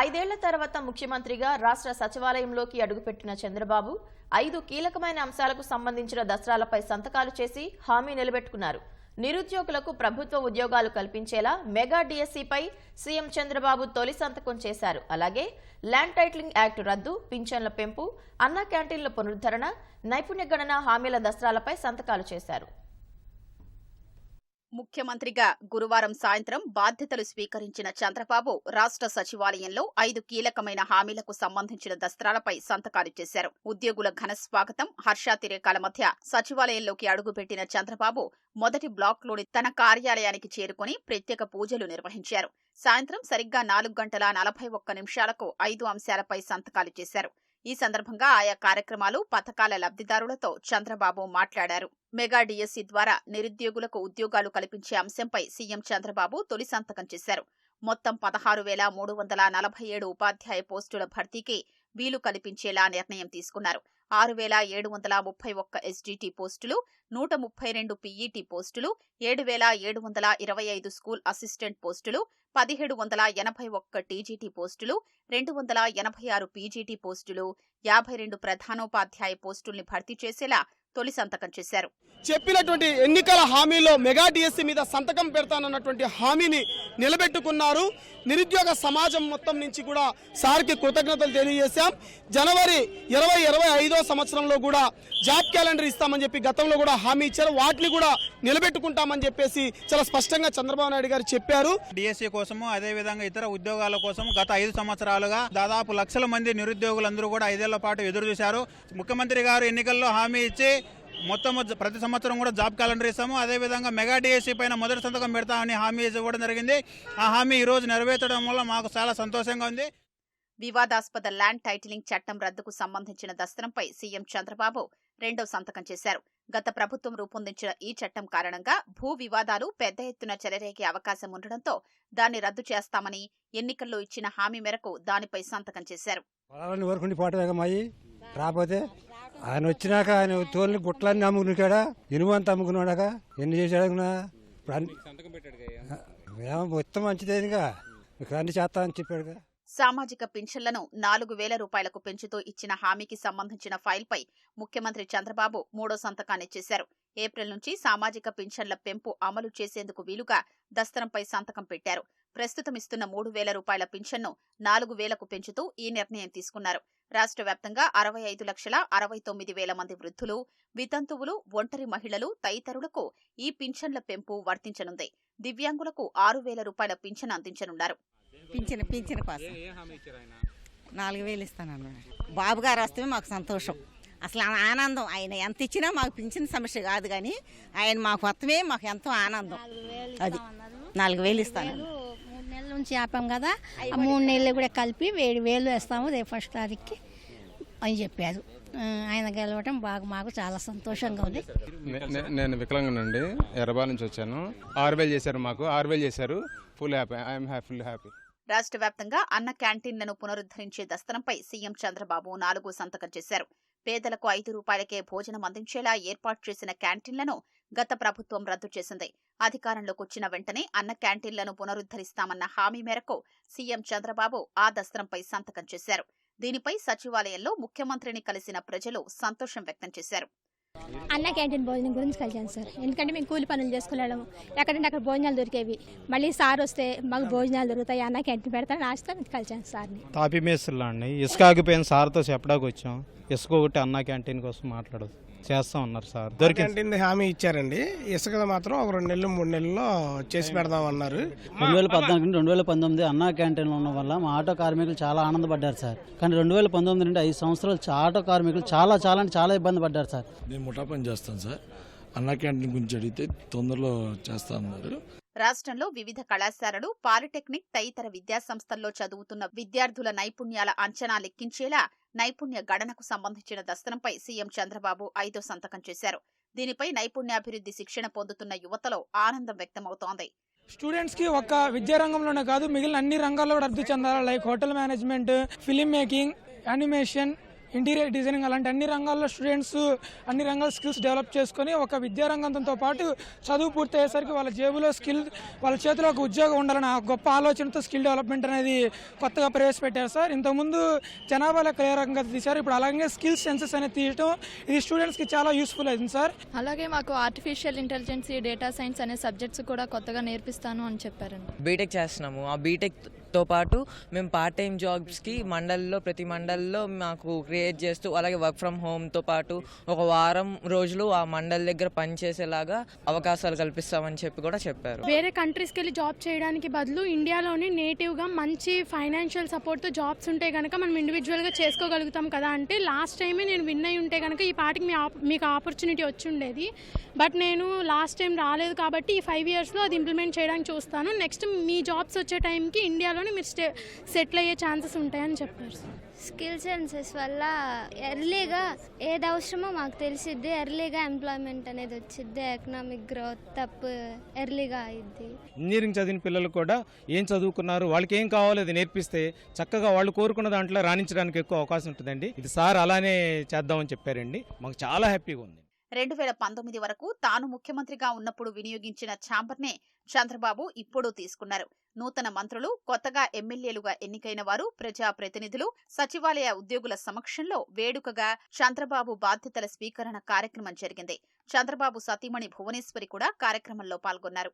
ఐదేళ్ళ తర్వాత ముఖ్యమంత్రిగా రాష్ట్ర సచివాలయంలోకి అడుగుపెట్టిన చంద్రబాబు ఐదు కీలకమైన అంశాలకు సంబంధించిన దసరాలపై సంతకాలు చేసి హామీ నిలబెట్టుకున్నారు. నిరుద్యోగులకు ప్రభుత్వ ఉద్యోగాలు కల్పించేలా మెగా డిఎస్సిపై సీఎం చంద్రబాబు తొలి సంతకం చేశారు. అలాగే ల్యాండ్ టైటిలింగ్ యాక్ట్ రద్దు పింఛన్ల పెంపు అన్నా క్యాంటీన్ల పునరుద్ధరణ నైపుణ్య గణన హామీల దసరాలపై సంతకాలు చేశారు. ముఖ్యమంత్రిగా గురువారం సాయంత్రం బాధ్యతలు స్వీకరించిన చంద్రబాబు రాష్ట్ర సచివాలయంలో ఐదు కీలకమైన హామీలకు సంబంధించిన దస్త్రాలపై సంతకాలు చేశారు. ఉద్యోగుల ఘన స్వాగతం హర్షాతిరేకాల మధ్య సచివాలయంలోకి అడుగుపెట్టిన చంద్రబాబు మొదటి బ్లాక్లోని తన కార్యాలయానికి చేరుకుని ప్రత్యేక పూజలు నిర్వహించారు. సాయంత్రం సరిగ్గా నాలుగు గంటల నలభై ఒక్క నిమిషాలకు ఐదు అంశాలపై సంతకాలు చేశారు. ఈ సందర్భంగా ఆయా కార్యక్రమాలు పథకాల లబ్ధిదారులతో చంద్రబాబు మాట్లాడారు. మెగా డిఎస్సి ద్వారా నిరుద్యోగులకు ఉద్యోగాలు కల్పించే అంశంపై సీఎం చంద్రబాబు తొలి సంతకం చేశారు. మొత్తం పదహారు వేల మూడు వందల నలభై ఏడు ఉపాధ్యాయ పోస్టుల భర్తీకి వీలు కల్పించేలా నిర్ణయం తీసుకున్నారు. ఆరు వేల ఏడు వందల ముప్పై ఒక్క ఎస్డిటి పోస్టులు నూట ముప్పై రెండు పీఈటీ పోస్టులు ఏడు వేల ఏడు వందల ఇరవై ఐదు స్కూల్ అసిస్టెంట్ పోస్టులు పదిహేడు వందల ఎనభై ఒక్క టీజీటీ పోస్టులు రెండు వందల ఎనభై ఆరు పీజీటీ పోస్టులు యాభై రెండు ప్రధానోపాధ్యాయ పోస్టుల్ని భర్తీ చేసేలా తొలి సంతకం చేశారు. చెప్పినటువంటి ఎన్నికల హామీలో మెగా డిఎస్సి మీద సంతకం పెడతానన్నటువంటి హామీని నిలబెట్టుకున్నారు. నిరుద్యోగ సమాజం మొత్తం నుంచి కూడా సార్కి కృతజ్ఞతలు తెలియజేశాం. జనవరి ఇరవై ఇరవై ఐదో సంవత్సరంలో కూడా జాబ్ క్యాలెండర్ ఇస్తామని చెప్పి గతంలో కూడా హామీ ఇచ్చారు. వాటిని కూడా నిలబెట్టుకుంటామని చెప్పేసి చాలా స్పష్టంగా చంద్రబాబు నాయుడు గారు చెప్పారు. డిఎస్సి కోసము అదే విధంగా ఇతర ఉద్యోగాల కోసం గత ఐదు సంవత్సరాలుగా దాదాపు లక్షల మంది నిరుద్యోగులందరూ కూడా ఐదేళ్ళ పాటు ఎదురు చూశారు. ముఖ్యమంత్రి గారు ఎన్నికల్లో హామీ ఇచ్చి మొత్తం ప్రతి సంవత్సరం కూడా జాబ్ క్యాలెండర్ ఇస్తాము. అదేవిధంగా మెగా డిఎస్సి పైన మొదటి సంతకం పెడతామని హామీ ఇవ్వడం జరిగింది. ఆ హామీ ఈ రోజు నెరవేర్చడం వల్ల మాకు చాలా సంతోషంగా ఉంది. వివాదాస్పద ల్యాండ్ టైటిలింగ్ చట్టం రద్దుకు సంబంధించిన దస్త్రంపై సీఎం చంద్రబాబు రెండో సంతకం చేశారు. గత ప్రభుత్వం రూపొందించిన ఈ చట్టం కారణంగా భూ వివాదాలు పెద్ద ఎత్తున చెలరేగే అవకాశం ఉండడంతో దాన్ని రద్దు చేస్తామని ఎన్నికల్లో ఇచ్చిన హామీ మేరకు దానిపై సంతకం చేశారు. రాకపోతే ఆయన వచ్చినాక ఆయన తోలిని గుట్లన్నీ అమ్ముకున్నాడా అంతా అమ్ముకున్నాడాక? ఎన్ని చేశాడు ఇప్పుడు ఏమో మొత్తం మంచిదేనిగా. మీకు అన్ని చేస్తా అని చెప్పాడుగా. సామాజిక పింఛన్లను నాలుగు వేల రూపాయలకు పెంచుతూ ఇచ్చిన హామీకి సంబంధించిన ఫైల్పై ముఖ్యమంత్రి చంద్రబాబు మూడో సంతకాన్ని చేశారు. ఏప్రిల్ నుంచి సామాజిక పింఛన్ల పెంపు అమలు చేసేందుకు వీలుగా దస్త్రంపై సంతకం పెట్టారు. ప్రస్తుతం ఇస్తున్న మూడు వేల రూపాయల పింఛన్ను నాలుగు వేలకు పెంచుతూ ఈ నిర్ణయం తీసుకున్నారు. రాష్ట్ర వ్యాప్తంగా అరవై ఐదు లక్షల అరవై తొమ్మిది వేల మంది వృద్ధులు వితంతువులు ఒంటరి మహిళలు తదితరులకు ఈ పింఛన్ల పెంపు వర్తించనుంది. దివ్యాంగులకు ఆరు వేల రూపాయల పింఛన్ అందించనున్నారు. పింఛన్ పింఛన్ కోసం. నాలుగు వేలు ఇస్తాను బాబు గారు వస్తే మాకు సంతోషం. అసలు ఆ ఆనందం. ఆయన ఎంత ఇచ్చినా మాకు పింఛన్ సమస్య కాదు కానీ ఆయన మాకు మొత్తమే మాకు ఎంతో ఆనందం. అది. నాలుగు వేలు ఇస్తాను నుంచి ఆపాం కదా. ఆ మూడు నెలలు కూడా కలిపి వేడి వేలు వేస్తాము రేపు ఫస్ట్ తారీఖుకి అని చెప్పారు. ఆయన గెలవటం బాగా మాకు చాలా సంతోషంగా ఉంది. నేను వికలాంగునండి ఎర్రబాల్ నుంచి వచ్చాను. ఆరు వేలు చేశారు మాకు ఆరు వేలు చేశారు. Full happy I'm happy full happy రాష్ట్ర వ్యాప్తంగా అన్న క్యాంటీన్లను పునరుద్ధరించే దస్తరంపై సీఎం చంద్రబాబు నాలుగు సంతకం చేశారు. పేదలకు ఐదు రూపాయలకే భోజనం అందించేలా ఏర్పాటు చేసిన క్యాంటీన్లను గత ప్రభుత్వం రద్దు చేసింది. అధికారంలోకి వచ్చిన వెంటనే అన్న క్యాంటీన్లను పునరుద్ధరిస్తామన్న హామీ మేరకు సీఎం చంద్రబాబు ఆ దస్త్రంపై సంతకం చేశారు. దీనిపై సచివాలయంలో ముఖ్యమంత్రిని కలిసిన ప్రజలు సంతోషం వ్యక్తం చేశారు. అన్న క్యాంటీన్ భోజనం గురించి కలిసాను సార్. ఎందుకంటే మేము కూలి పనులు చేసుకునేళ్ళము ఎక్కడంటే అక్కడ భోజనాలు దొరికేవి. మళ్ళీ సార్ వస్తే మాకు భోజనాలు దొరుకుతాయి? అన్న క్యాంటీన్ పెడతాను ఆశతో కలిసాను సార్ని. తాపీ మేస్త్రులు అండి? ఇసుక ఆగిపోయిన సార్తో చెప్పడానికి వచ్చాం ఇసుక ఒకటి అన్న క్యాంటీన్ కోసం మాట్లాడదు. చేస్తా ఉన్నారు సార్. దొరికింది. క్యాంటీన్ హామీ ఇచ్చారండి. ఇసుక మాత్రం ఒక రెండు నెలలు మూడు నెలల్లో చేసి పెడదాం అన్నారు. రెండు వేల పద్నాలుగు నుండి రెండు వేల పంతొమ్మిది అన్నా క్యాంటీన్లో ఉండడం వల్ల మా ఆటో కార్మికులు చాలా ఆనందపడ్డారు సార్. కానీ రెండు వేల పంతొమ్మిది నుండి ఐదు సంవత్సరాలు ఆటో కార్మికులు చాలా చాలా అంటే చాలా ఇబ్బంది పడ్డారు సార్. నేను ముఠా పని చేస్తాను సార్. అన్నా క్యాంటీన్ గురించి అడిగితే తొందరలో చేస్తా అన్నారు. రాష్ట్రంలో వివిధ కళాశాలలు పాలిటెక్నిక్ తదితర విద్యాసంస్థల్లో చదువుతున్న విద్యార్థుల నైపుణ్యాల అంచనా లెక్కించేలా నైపుణ్య గణనకు సంబంధించిన దస్తనంపై సీఎం చంద్రబాబు ఐదో సంతకం చేశారు. దీనిపై నైపుణ్యాభివృద్ధి శిక్షణ పొందుతున్న యువతలో ఆనందం వ్యక్తమవుతోంది. స్టూడెంట్స్కి ఒక విద్యా రంగంలోనే కాదు మిగిలిన అన్ని రంగాల్లో కూడా అభివృద్ధి చెందాలి? Like hotel management film making animation interior designing అలాంటి అన్ని రంగాల్లో స్టూడెంట్స్ అన్ని రంగాల స్కిల్స్ డెవలప్ చేసుకొని ఒక విద్యా రంగంతో పాటు చదువు పూర్తి అయ్యేసరికి వాళ్ళ జేబులో స్కిల్ వాళ్ళ చేతిలో ఒక ఉద్యోగం ఉండాలని ఆ గొప్ప ఆలోచనతో స్కిల్ డెవలప్మెంట్ అనేది కొత్తగా ప్రవేశపెట్టారు సార్. ఇంతకుముందు జనాభా లెక్క ఏ రకంగా తీశారు. ఇప్పుడు అలాగే స్కిల్ సెన్సెస్ అనేది తీయటం ఇది స్టూడెంట్స్కి చాలా యూస్ఫుల్ అయింది సార్. అలాగే మాకు ఆర్టిఫిషియల్ ఇంటెలిజెన్స్ డేటా సైన్స్ అనే సబ్జెక్ట్స్ కూడా కొత్తగా నేర్పిస్తాను అని చెప్పారండి. బీటెక్ చేస్తున్నాము. ఆ తో పాటు మేము పార్ట్ టైం జాబ్స్కి మండల్లో ప్రతి మండల్లో మాకు క్రియేట్ చేస్తూ అలాగే వర్క్ ఫ్రమ్ హోమ్తో పాటు ఒక వారం రోజులు ఆ మండల్ దగ్గర పనిచేసేలాగా అవకాశాలు కల్పిస్తామని చెప్పి కూడా చెప్పారు. వేరే కంట్రీస్కి వెళ్ళి జాబ్ చేయడానికి బదులు ఇండియాలోనే నేటివ్గా మంచి ఫైనాన్షియల్ సపోర్ట్తో జాబ్స్ ఉంటే కనుక మనం ఇండివిజువల్గా చేసుకోగలుగుతాం కదా అంటే లాస్ట్ టైమే నేను విన్ అయి ఉంటే కనుక ఈ పాటికి మీ మీకు ఆపర్చునిటీ వచ్చి ఉండేది. బట్ నేను లాస్ట్ టైం రాలేదు కాబట్టి ఈ ఫైవ్ ఇయర్స్లో అది ఇంప్లిమెంట్ చేయడానికి చూస్తాను. నెక్స్ట్ మీ జాబ్స్ వచ్చే టైంకి ఇండియాలో ఇండియాలోనే మీరు స్టే సెటిల్ అయ్యే ఛాన్సెస్ ఉంటాయని చెప్పారు. స్కిల్ సెన్సెస్ వల్ల ఎర్లీగా ఏది అవసరమో మాకు తెలిసిద్ది. ఎర్లీగా ఎంప్లాయ్మెంట్ అనేది వచ్చిద్ది. ఎకనామిక్ గ్రోత్ తప్పు ఎర్లీగా అయింది ఇంజనీరింగ్ చదివిన పిల్లలు కూడా ఏం చదువుకున్నారు వాళ్ళకి ఏం కావాలో అది నేర్పిస్తే చక్కగా వాళ్ళు కోరుకున్న దాంట్లో రాణించడానికి ఎక్కువ అవకాశం ఉంటుందండి. ఇది సార్ అలానే చేద్దామని చెప్పారండి. మాకు చాలా హ్యాపీగా ఉంది. రెండు వేల పంతొమ్మిది వరకు తాను ముఖ్యమంత్రిగా ఉన్నప్పుడు వినియోగించిన ఛాంబర్నే చంద్రబాబు ఇప్పుడు తీసుకున్నారు. నూతన మంత్రులు కొత్తగా ఎమ్మెల్యేలుగా ఎన్నికైన వారు ప్రజా ప్రతినిధులు సచివాలయ ఉద్యోగుల సమక్షంలో వేడుకగా చంద్రబాబు బాధ్యతల స్వీకరణ కార్యక్రమం జరిగింది. చంద్రబాబు సతీమణి భువనేశ్వరి కూడా కార్యక్రమంలో పాల్గొన్నారు.